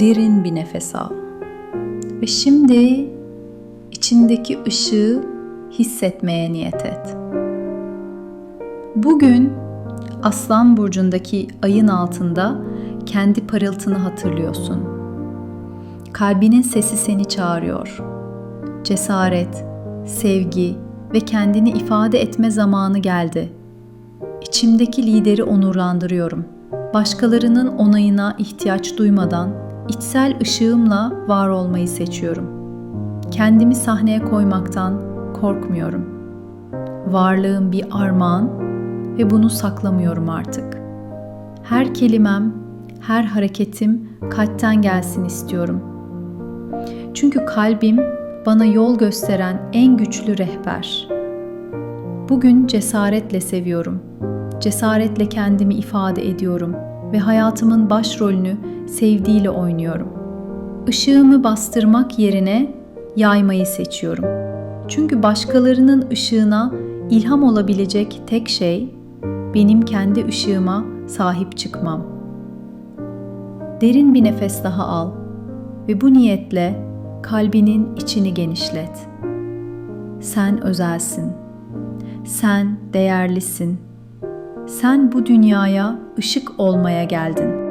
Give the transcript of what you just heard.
Derin bir nefes al. Ve şimdi içindeki ışığı hissetmeye niyet et. Bugün Aslan burcundaki ayın altında kendi parıltını hatırlıyorsun. Kalbinin sesi seni çağırıyor. Cesaret, sevgi ve kendini ifade etme zamanı geldi. İçimdeki lideri onurlandırıyorum. Başkalarının onayına ihtiyaç duymadan içsel ışığımla var olmayı seçiyorum. Kendimi sahneye koymaktan korkmuyorum. Varlığım bir armağan ve bunu saklamıyorum artık. Her kelimem, her hareketim kalpten gelsin istiyorum. Çünkü kalbim bana yol gösteren en güçlü rehber. Bugün cesaretle seviyorum. Cesaretle kendimi ifade ediyorum ve hayatımın başrolünü sevdiğiyle oynuyorum. Işığımı bastırmak yerine yaymayı seçiyorum. Çünkü başkalarının ışığına ilham olabilecek tek şey benim kendi ışığıma sahip çıkmam. Derin bir nefes daha al ve bu niyetle kalbinin içini genişlet. Sen özelsin. Sen değerlisin. Sen bu dünyaya ışık olmaya geldin.